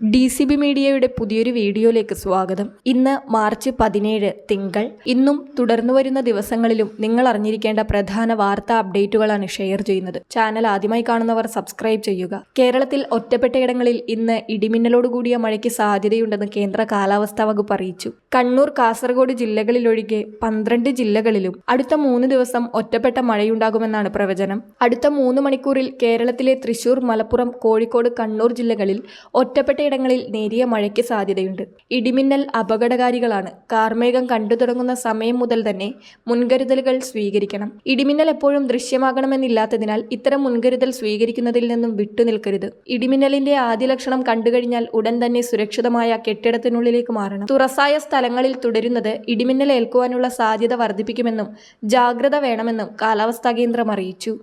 D C B മീഡിയയുടെ പുതിയൊരു വീഡിയോയിലേക്ക് സ്വാഗതം. ഇന്ന് മാർച്ച് പതിനേഴ് തിങ്കൾ. ഇന്നും തുടർന്നു വരുന്ന ദിവസങ്ങളിലും നിങ്ങൾ അറിഞ്ഞിരിക്കേണ്ട പ്രധാന വാർത്താ അപ്ഡേറ്റുകളാണ് ഷെയർ ചെയ്യുന്നത്. ചാനൽ ആദ്യമായി കാണുന്നവർ സബ്സ്ക്രൈബ് ചെയ്യുക. കേരളത്തിൽ ഒറ്റപ്പെട്ടയിടങ്ങളിൽ ഇന്ന് ഇടിമിന്നലോടുകൂടിയ മഴയ്ക്ക് സാധ്യതയുണ്ടെന്ന് കേന്ദ്ര കാലാവസ്ഥാ വകുപ്പ് അറിയിച്ചു. കണ്ണൂർ കാസർഗോഡ് ജില്ലകളിലൊഴികെ പന്ത്രണ്ട് ജില്ലകളിലും അടുത്ത മൂന്ന് ദിവസം ഒറ്റപ്പെട്ട മഴയുണ്ടാകുമെന്നാണ് പ്രവചനം. അടുത്ത മൂന്ന് മണിക്കൂറിൽ കേരളത്തിലെ തൃശൂർ മലപ്പുറം കോഴിക്കോട് കണ്ണൂർ ജില്ലകളിൽ ഒറ്റപ്പെട്ട ഇടങ്ങളിൽ നേരിയ മഴയ്ക്ക് സാധ്യതയുണ്ട്. ഇടിമിന്നൽ അപകടകാരികളാണ്. കാർമേഘം കണ്ടു തുടങ്ങുന്ന സമയം മുതൽ തന്നെ മുൻകരുതലുകൾ സ്വീകരിക്കണം. ഇടിമിന്നൽ എപ്പോഴും ദൃശ്യമാകണമെന്നില്ലാത്തതിനാൽ ഇത്തരം മുൻകരുതൽ സ്വീകരിക്കുന്നതിൽ നിന്നും വിട്ടുനിൽക്കരുത് ഇടിമിന്നലിന്റെ ആദ്യ ലക്ഷണം കണ്ടുകഴിഞ്ഞാൽ ഉടൻ തന്നെ സുരക്ഷിതമായ കെട്ടിടത്തിനുള്ളിലേക്ക് മാറണം. തുറസായ സ്ഥലങ്ങളിൽ തുടരുന്നത് ഇടിമിന്നൽ ഏൽക്കുവാനുള്ള സാധ്യത വർദ്ധിപ്പിക്കുമെന്നും ജാഗ്രത വേണമെന്നും കാലാവസ്ഥാ കേന്ദ്രം അറിയിച്ചു.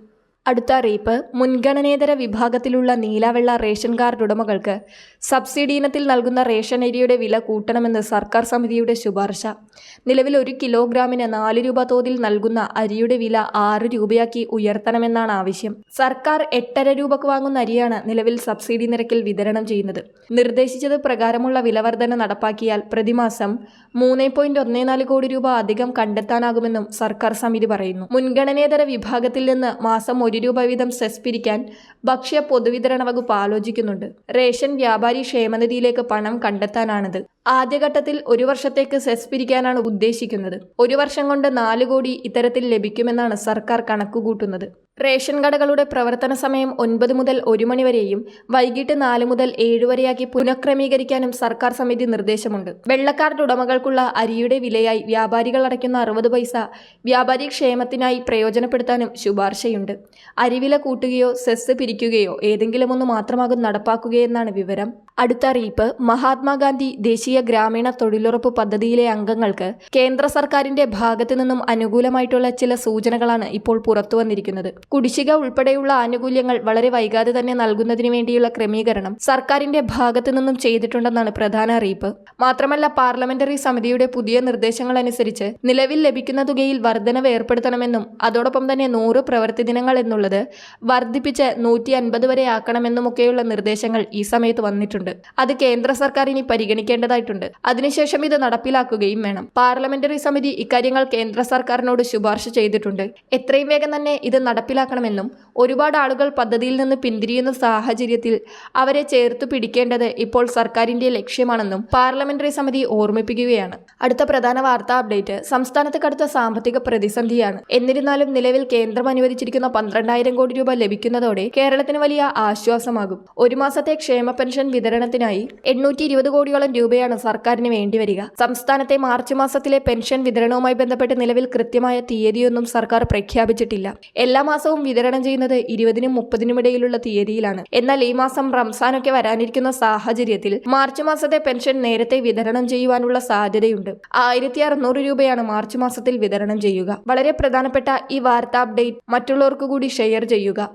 അടുത്ത അറിയിപ്പ്. മുൻഗണനേതര വിഭാഗത്തിലുള്ള നീലവെള്ള റേഷൻ കാർഡ് ഉടമകൾക്ക് സബ്സിഡി ഇനത്തിൽ നൽകുന്ന റേഷൻ അരിയുടെ വില കൂട്ടണമെന്ന് സർക്കാർ സമിതിയുടെ ശുപാർശ. നിലവിൽ ഒരു കിലോഗ്രാമിന് നാല് രൂപ തോതിൽ നൽകുന്ന അരിയുടെ വില ആറ് രൂപയാക്കി ഉയർത്തണമെന്നാണ് ആവശ്യം. സർക്കാർ എട്ടര രൂപക്ക് വാങ്ങുന്ന അരിയാണ് നിലവിൽ സബ്സിഡി നിരക്കിൽ വിതരണം ചെയ്യുന്നത്. നിർദ്ദേശിച്ചത് പ്രകാരമുള്ള വിലവർധന നടപ്പാക്കിയാൽ പ്രതിമാസം മൂന്ന് പോയിന്റ് ഒന്നേ നാല് കോടി രൂപ അധികം കണ്ടെത്താനാകുമെന്നും സർക്കാർ സമിതി പറയുന്നു. മുൻഗണനേതര വിഭാഗത്തിൽ നിന്ന് മാസം ഒരു രൂപ വീതം സെസ് പിരിക്കാൻ ഭക്ഷ്യ പൊതുവിതരണ വകുപ്പ് ആലോചിക്കുന്നുണ്ട്. റേഷൻ വ്യാപാരി ക്ഷേമനിധിയിലേക്ക് പണം കണ്ടെത്താനാണിത്. ആദ്യഘട്ടത്തിൽ ഒരു വർഷത്തേക്ക് സെസ് പിരിക്കാനാണ് ഉദ്ദേശിക്കുന്നത്. ഒരു വർഷം കൊണ്ട് നാല് കോടി ഇത്തരത്തിൽ ലഭിക്കുമെന്നാണ് സർക്കാർ കണക്കുകൂട്ടുന്നത്. റേഷൻ കടകളുടെ പ്രവർത്തന സമയം ഒൻപത് മുതൽ ഒരു മണിവരെയും വൈകിട്ട് നാല് മുതൽ ഏഴ് വരെയാക്കി പുനഃക്രമീകരിക്കാനും സർക്കാർ സമിതി നിർദ്ദേശമുണ്ട്. വെള്ളക്കാർഡ് ഉടമകൾക്കുള്ള അരിയുടെ വിലയായി വ്യാപാരികൾ അടയ്ക്കുന്ന അറുപത് പൈസ വ്യാപാരി ക്ഷേമത്തിനായി പ്രയോജനപ്പെടുത്താനും ശുപാർശയുണ്ട്. അരിവില കൂട്ടുകയോ സെസ് പിരിക്കുകയോ ഏതെങ്കിലും ഒന്ന് മാത്രമാകും നടപ്പാക്കുകയെന്നാണ് വിവരം. അടുത്ത അറിയിപ്പ് മഹാത്മാഗാന്ധി ദേശീയ ഗ്രാമീണ തൊഴിലുറപ്പ് പദ്ധതിയിലെ അംഗങ്ങൾക്ക് കേന്ദ്ര സർക്കാരിന്റെ ഭാഗത്തു നിന്നും അനുകൂലമായിട്ടുള്ള ചില സൂചനകളാണ് ഇപ്പോൾ പുറത്തു വന്നിരിക്കുന്നത്. കുടിശ്ശിക ഉൾപ്പെടെയുള്ള ആനുകൂല്യങ്ങൾ വളരെ വൈകാതെ തന്നെ നൽകുന്നതിന് വേണ്ടിയുള്ള ക്രമീകരണം സർക്കാരിന്റെ ഭാഗത്തു നിന്നും ചെയ്തിട്ടുണ്ടെന്നാണ് പ്രധാന അറിയിപ്പ്. മാത്രമല്ല പാർലമെന്ററി സമിതിയുടെ പുതിയ നിർദ്ദേശങ്ങൾ അനുസരിച്ച് നിലവിൽ ലഭിക്കുന്ന തുകയിൽ വർധനവ് ഏർപ്പെടുത്തണമെന്നും അതോടൊപ്പം തന്നെ നൂറ് പ്രവൃത്തി ദിനങ്ങൾ എന്നുള്ളത് വർദ്ധിപ്പിച്ച് നൂറ്റി അൻപത് വരെ ആക്കണമെന്നുമൊക്കെയുള്ള നിർദ്ദേശങ്ങൾ ഈ സമയത്ത് വന്നിട്ടുണ്ട്. അത് കേന്ദ്ര സർക്കാർ ഇനി പരിഗണിക്കേണ്ടതായിട്ടുണ്ട്. അതിനുശേഷം ഇത് നടപ്പിലാക്കുകയും വേണം. പാർലമെന്ററി സമിതി ഇക്കാര്യങ്ങൾ കേന്ദ്ര സർക്കാരിനോട് ശുപാർശ ചെയ്തിട്ടുണ്ട്. എത്രയും വേഗം തന്നെ ഇത് നടപ്പിലാക്കണമെന്നും ഒരുപാട് ആളുകൾ പദ്ധതിയിൽ നിന്ന് പിന്തിരിയുന്ന സാഹചര്യത്തിൽ അവരെ ചേർത്തു പിടിക്കേണ്ടത് ഇപ്പോൾ സർക്കാരിന്റെ ലക്ഷ്യമാണെന്നും പാർലമെന്ററി സമിതി ഓർമ്മിപ്പിക്കുകയാണ്. അടുത്ത പ്രധാന വാർത്താ അപ്ഡേറ്റ് സംസ്ഥാനത്ത് കടുത്ത സാമ്പത്തിക പ്രതിസന്ധിയാണ്. എന്നിരുന്നാലും നിലവിൽ കേന്ദ്രം അനുവദിച്ചിരിക്കുന്ന പന്ത്രണ്ടായിരം കോടി രൂപ ലഭിക്കുന്നതോടെ കേരളത്തിന് വലിയ ആശ്വാസമാകും. ഒരു മാസത്തെ ക്ഷേമ പെൻഷൻ വിതരണത്തിനായി എണ്ണൂറ്റി ഇരുപത് കോടിയോളം രൂപയാണ് സർക്കാരിന് വേണ്ടിവരിക സംസ്ഥാനത്തെ മാർച്ച് മാസത്തിലെ പെൻഷൻ വിതരണവുമായി ബന്ധപ്പെട്ട് നിലവിൽ കൃത്യമായ തീയതിയൊന്നും സർക്കാർ പ്രഖ്യാപിച്ചിട്ടില്ല. എല്ലാ മാസവും വിതരണം ചെയ്യുന്നത് ഇരുപതിനും മുപ്പതിനും ഇടയിലുള്ള തീയതിയിലാണ്. എന്നാൽ ഈ മാസം റംസാനൊക്കെ വരാനിരിക്കുന്ന സാഹചര്യത്തിൽ മാർച്ച് മാസത്തെ പെൻഷൻ നേരത്തെ വിതരണം ചെയ്യുവാനുള്ള സാധ്യതയുണ്ട്. ആയിരത്തി അറുന്നൂറ് രൂപയാണ് മാർച്ച് മാസത്തിൽ വിതരണം ചെയ്യുക. വളരെ പ്രധാനപ്പെട്ട ഈ വാർത്താ അപ്ഡേറ്റ് മറ്റുള്ളവർക്ക് കൂടി ഷെയർ ചെയ്യുക.